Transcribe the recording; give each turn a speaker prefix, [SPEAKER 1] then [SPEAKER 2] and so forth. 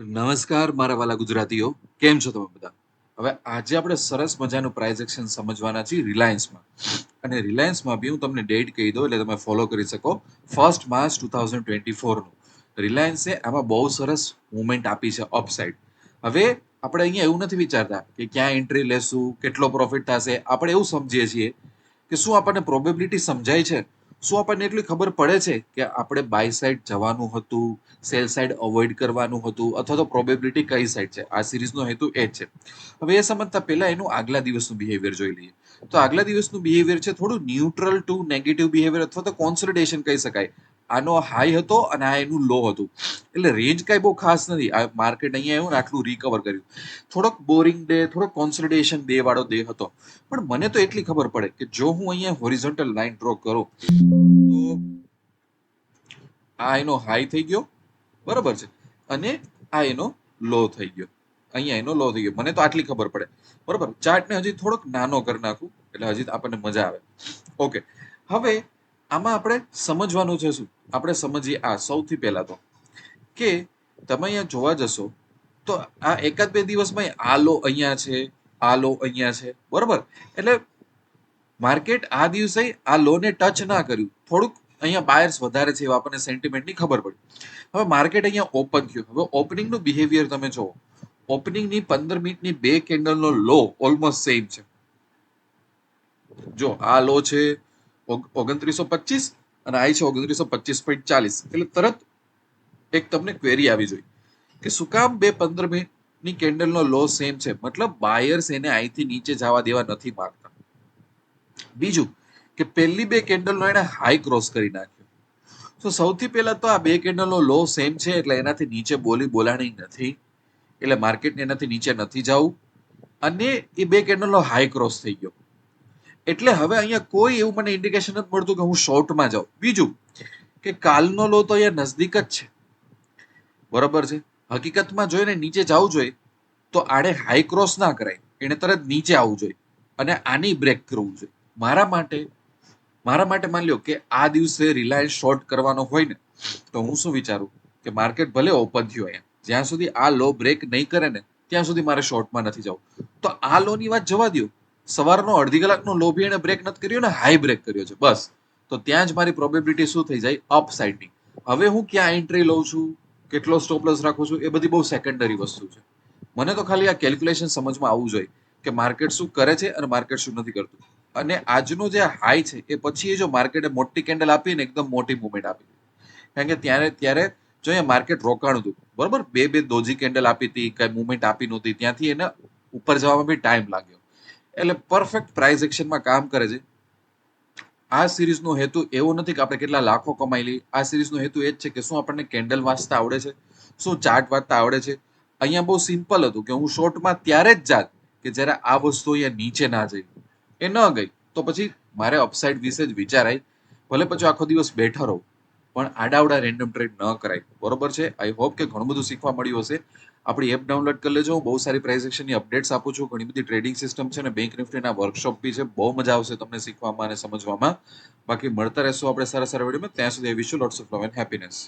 [SPEAKER 1] નમસ્કાર, મારા વાલા ગુજરાતીઓ. કેમ છો તમે બધા? હવે આજે આપણે સરસ મજાનું પ્રાઇઝ એક્શન સમજવાના છીએ રિલાયન્સમાં. અને રિલાયન્સમાં બી હું તમને ડેટ કહી દઉં, એટલે તમે ફોલો કરી શકો. First March two thousand twenty ફોરનું રિલાયન્સે આમાં બહુ સરસ મુવમેન્ટ આપી છે અપસાઇડ હવે આપણે અહીંયા એવું નથી વિચારતા કે ક્યાં એન્ટ્રી લેશું, કેટલો પ્રોફિટ થશે. આપણે એવું સમજીએ છીએ કે શું આપણને પ્રોબેબિલિટી સમજાય છે? શું આપણને એટલી ખબર પડે છે કે આપણે બાય સાઇડ જવાનું હતું સેલ સાઇડ અવોઇડ કરવાનું હતું, અથવા તો પ્રોબેબિલિટી કઈ સાઇડ છે? આ સિરીઝનો હેતુ એ છે. હવે એ સમજતા પહેલા એનું આગલા દિવસનું બિહેવિયર જોઈ લઈએ. તો આગલા દિવસનું બિહેવિયર છે થોડું ન્યુટ્રલ ટુ નેગેટિવ બિહેવિયર અથવા તો કોન્સોલિડેશન કહી શકાય. આનો હાઈ હતો અને આ એનું લો હતું. એટલે રેન્જ કાંઈ બહુ ખાસ નથી. આ માર્કેટ અહીંયા આવ્યું ને આટલું રિકવર કર્યું. થોડોક બોરિંગ ડે થોડોક કોન્સોલિડેશન ડે વાળો ડે હતો. પણ મને તો એટલી ખબર પડે કે જો હું અહીંયા હોરિઝોન્ટલ લાઈન ડ્રો કરું, તો આ એનો હાઈ થઈ ગયો. બરાબર છે? અને આ એનો લો થઈ ગયો. અહીંયા એનો લો થઈ ગયો. મને તો આટલી ખબર પડે. બરાબર? ચાર્ટને હજી થોડોક નાનો કરી નાખું, એટલે હજી આપણને મજા આવે. ઓકે હવે આમાં આપણે સમજવાનું છે શું? આપણે સમજીએ આ સૌથી પહેલા તો, કે તમે અહીંયા જોવા જશો, તો આ એકાદ બે દિવસમાં આ લો અહીંયા છે, આ લો અહીંયા છે, બરાબર? એટલે માર્કેટ આ દિવસે આ લોને ટચ ના કર્યું. થોડુંક અહીંયા બાયર્સ વધારે છે એવા આપણને સેન્ટિમેન્ટની ખબર પડી. હવે માર્કેટ અહીંયા ઓપન થયું. હવે ઓપનિંગનું બિહેવિયર તમે જુઓ. ઓપનિંગની પંદર મિનિટની બે કેન્ડલનો લો ઓલમોસ્ટ સેમ છે. જો આ લો છે ઓગણત્રીસો પચીસ અને આવી છે ઓગણત્રીસો પચીસ પોઈન્ટ ચાલીસ. એટલે તરત એક તમને ક્વેરી આવી જોઈ કે શું કામ બે પંદર મિનિટની કેન્ડલનો લો સેમ છે? મતલબ બાયર્સ એને અહીંથી નીચે જવા દેવા નથી માંગતા. બીજું કે પહેલી બે કેન્ડલનો એને હાઈ ક્રોસ કરી નાખ્યો. તો સૌથી પહેલા તો આ બે કેન્ડલનો લો સેમ છે એટલે એનાથી નીચે બોલી બોલાણી નથી. એટલે માર્કેટને એનાથી નીચે નથી જવું. અને એ બે કેન્ડલનો હાઈ ક્રોસ થઈ ગયો. એટલે હવે અહીંયા કોઈ એવું મને ઇન્ડિકેશન નથી મળતું કે હું શોર્ટમાં જાઉં. બીજું કે કાલનો લો તો અહીંયા નજદીક જ છે. બરોબર છે? હકીકતમાં જોઈને નીચે જવું જોઈએ તો આડે હાઈ ક્રોસ ના કરાય. એને તરત નીચે આવવું જોઈએ અને આની બ્રેક કરવું જોઈએ. મારા માટે મારા માટે માની લો કે આ દિવસે રિલાયન્સ શોર્ટ કરવાનો હોય ને, તો હું શું વિચારું? કે માર્કેટ ભલે ઓપન થયું અહીંયા, જ્યાં સુધી આ લો બ્રેક નહીં કરે ને, ત્યાં સુધી મારે શોર્ટમાં નથી જવું. તો આ લોની વાત જવા દો સવારનો અડધી કલાકનો લોભી એણે બ્રેક નથી કર્યો ને હાઈ બ્રેક કર્યો છે. બસ. તો ત્યાં જ મારી પ્રોબેબિલિટી શું થઈ જાય? અપ સાઇડની હવે હું ક્યાં એન્ટ્રી લઉં છું? કેટલો સ્ટોપલસ રાખું છું? એ બધી બહુ સેકન્ડરી વસ્તુ છે. મને તો ખાલી આ કેલ્ક્યુલેશન સમજમાં આવવું જોઈએ કે માર્કેટ શું કરે છે અને માર્કેટ શું નથી કરતું. અને આજનો જે હાઈ છે, એ પછી એ જો માર્કેટે મોટી કેન્ડલ આપી ને એકદમ મોટી મુવમેન્ટ આપી કારણ કે ત્યારે ત્યારે જો અહીંયા માર્કેટ રોકાણ હતું, બરોબર? બે બે દોજી કેન્ડલ આપી હતી, કઈ મુવમેન્ટ આપી નહોતી. ત્યાંથી એને ઉપર જવામાં બી ટાઈમ લાગ્યો. એટલે પરફેક્ટ પ્રાઇઝ એક્શનમાં કામ કરે છે. આ સિરીઝનો હેતુ એવો નથી કે આપણે કેટલા લાખો કમાઈ લઈએ. આ સિરીઝનો હેતુ એ જ છે કે શું આપણને કેન્ડલ વાંચતા આવડે છે, શું ચાર્ટ વાંચતા આવડે છે. અહીંયા બહુ સિમ્પલ હતું કે હું શોર્ટમાં ત્યારે જ જાત કે જ્યારે આ વસ્તુ અહીંયા નીચે ના જઈ. એ ન ગઈ. તો પછી મારે અપસાઇડ વિશે જ વિચારાય. ભલે પછી આખો દિવસ બેઠા રહો, પણ આડાવડા રેન્ડમ ટ્રેડ ન કરાય. બરોબર છે? આઈ હોપ કે ઘણું બધું શીખવા મળ્યું હશે. આપણી એપ ડાઉનલોડ કરી લેજો. બહુ સારી પ્રાઇસ એક્શનની અપડેટ્સ આપું છું. ઘણી બધી ટ્રેડિંગ સિસ્ટમ છે અને બેંક નિફ્ટીના વર્કશોપ બી છે. બહુ મજા આવશે તમને શીખવામાં અને સમજવામાં. બાકી મળતા રહેશો આપણે સારા સારા વિડીયોમાં. ત્યાં સુધી wish lots of love and happiness